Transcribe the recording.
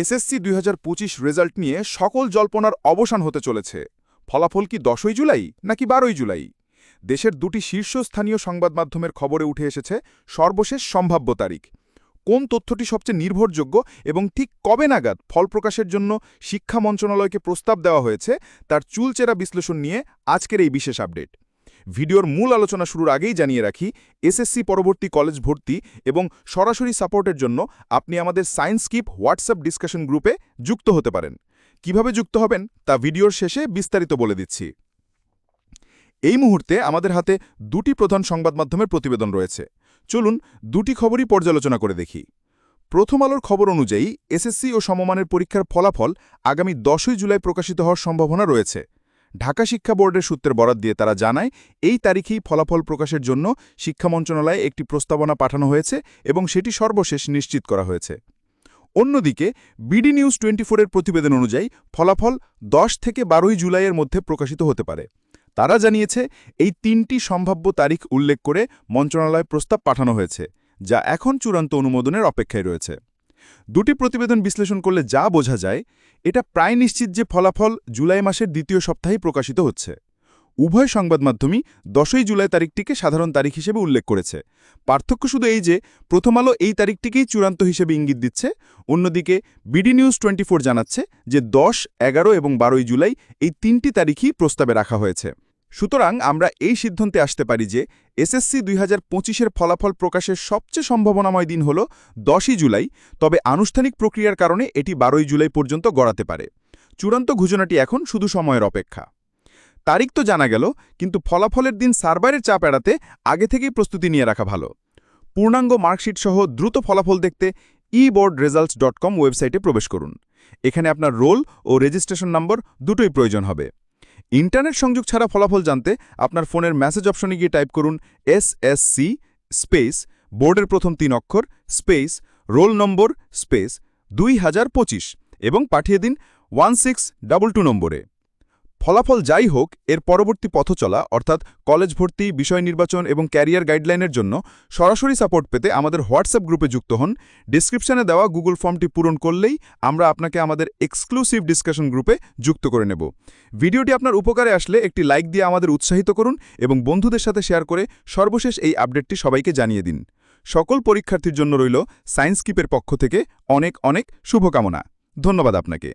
SSC দুই হাজার পঁচিশ রেজাল্ট নিয়ে সকল জল্পনার অবসান হতে চলেছে। ফলাফল কি দশই জুলাই নাকি বারোই জুলাই? দেশের দুটি শীর্ষস্থানীয় সংবাদ মাধ্যমের খবরে উঠে এসেছে সর্বশেষ সম্ভাব্য তারিখ। কোন তথ্যটি সবচেয়ে নির্ভরযোগ্য এবং ঠিক কবে নাগাদ ফল প্রকাশের জন্য শিক্ষা মন্ত্রণালয়কে প্রস্তাব দেওয়া হয়েছে, তার চুলচেরা বিশ্লেষণ নিয়ে আজকের এই বিশেষ আপডেট। ভিডিওর মূল আলোচনা শুরুর আগেই জানিয়ে রাখি, এসএসসি পরবর্তী কলেজ ভর্তি এবং সরাসরি সাপোর্টের জন্য আপনি আমাদের সায়েন্স কিপ হোয়াটসঅ্যাপ ডিসকাশন গ্রুপে যুক্ত হতে পারেন। কীভাবে যুক্ত হবেন তা ভিডিওর শেষে বিস্তারিত বলে দিচ্ছি। এই মুহূর্তে আমাদের হাতে দুটি প্রধান সংবাদ মাধ্যমের প্রতিবেদন রয়েছে। চলুন দুটি খবরই পর্যালোচনা করে দেখি। প্রথম আলোর খবর অনুযায়ী, এসএসসি ও সমমানের পরীক্ষার ফলাফল আগামী দশই জুলাই প্রকাশিত হওয়ার সম্ভাবনা রয়েছে। ঢাকা শিক্ষা বোর্ডের সূত্রের বরাত দিয়ে তারা জানায়, এই তারিখেই ফলাফল প্রকাশের জন্য শিক্ষা মন্ত্রণালয়ে একটি প্রস্তাবনা পাঠানো হয়েছে এবং সেটি সর্বশেষ নিশ্চিত করা হয়েছে। অন্যদিকে, বিডি নিউজ টোয়েন্টি ফোরের প্রতিবেদন অনুযায়ী ফলাফল দশ থেকে বারোই জুলাইয়ের মধ্যে প্রকাশিত হতে পারে। তারা জানিয়েছে, এই তিনটি সম্ভাব্য তারিখ উল্লেখ করে মন্ত্রণালয় প্রস্তাব পাঠানো হয়েছে, যা এখন চূড়ান্ত অনুমোদনের অপেক্ষায় রয়েছে। দুটি প্রতিবেদন বিশ্লেষণ করলে যা বোঝা যায়, এটা প্রায় নিশ্চিত যে ফলাফল জুলাই মাসের দ্বিতীয় সপ্তাহেই প্রকাশিত হচ্ছে। উভয় সংবাদ মাধ্যমই দশই জুলাই তারিখটিকে সাধারণ তারিখ হিসেবে উল্লেখ করেছে। পার্থক্য শুধু এই যে, প্রথম আলো এই তারিখটিকেই চূড়ান্ত হিসেবে ইঙ্গিত দিচ্ছে। অন্যদিকে বিডি নিউজ টোয়েন্টি জানাচ্ছে যে দশ, এগারো এবং বারোই জুলাই এই তিনটি তারিখই প্রস্তাবে রাখা হয়েছে। সুতরাং আমরা এই সিদ্ধান্তে আসতে পারি যে এসএসসি দুই হাজার পঁচিশের ফলাফল প্রকাশের সবচেয়ে সম্ভাবনাময় দিন হল দশই জুলাই, তবে আনুষ্ঠানিক প্রক্রিয়ার কারণে এটি বারোই জুলাই পর্যন্ত গড়াতে পারে। চূড়ান্ত ঘোষণাটি এখন শুধু সময়ের অপেক্ষা। তারিখ তো জানা গেল, কিন্তু ফলাফলের দিন সার্ভারের চাপ এড়াতে আগে থেকেই প্রস্তুতি নিয়ে রাখা ভালো। পূর্ণাঙ্গ মার্কশিট সহ দ্রুত ফলাফল দেখতে E board results dot com ওয়েবসাইটে প্রবেশ করুন। এখানে আপনার রোল ও রেজিস্ট্রেশন নম্বর দুটোই প্রয়োজন হবে। ইন্টারনেট সংযোগ ছাড়া ফলাফল জানতে আপনার ফোনের মেসেজ অপশনে গিয়ে টাইপ করুন এসএসসি স্পেস বোর্ডের প্রথম তিন অক্ষর স্পেস রোল নম্বর স্পেস দুই হাজার পঁচিশ এবং পাঠিয়ে দিন ওয়ান সিক্স টু নম্বরে। ফলাফল যাই হোক, এর পরবর্তী পথ চলা অর্থাৎ কলেজ ভর্তি, বিষয় নির্বাচন এবং ক্যারিয়ার গাইডলাইনের জন্য সরাসরি সাপোর্ট পেতে আমাদের হোয়াটসঅ্যাপ গ্রুপে যুক্ত হন। ডিসক্রিপশনে দেওয়া গুগল ফর্মটি পূরণ করলেই আমরা আপনাকে আমাদের এক্সক্লুসিভ ডিসকাশন গ্রুপে যুক্ত করে নেব। ভিডিওটি আপনার উপকারে আসলে একটি লাইক দিয়ে আমাদের উৎসাহিত করুন এবং বন্ধুদের সাথে শেয়ার করে সর্বশেষ এই আপডেটটি সবাইকে জানিয়ে দিন। সকল পরীক্ষার্থীর জন্য রইল সায়েন্স কিপের পক্ষ থেকে অনেক অনেক শুভকামনা। ধন্যবাদ আপনাকে।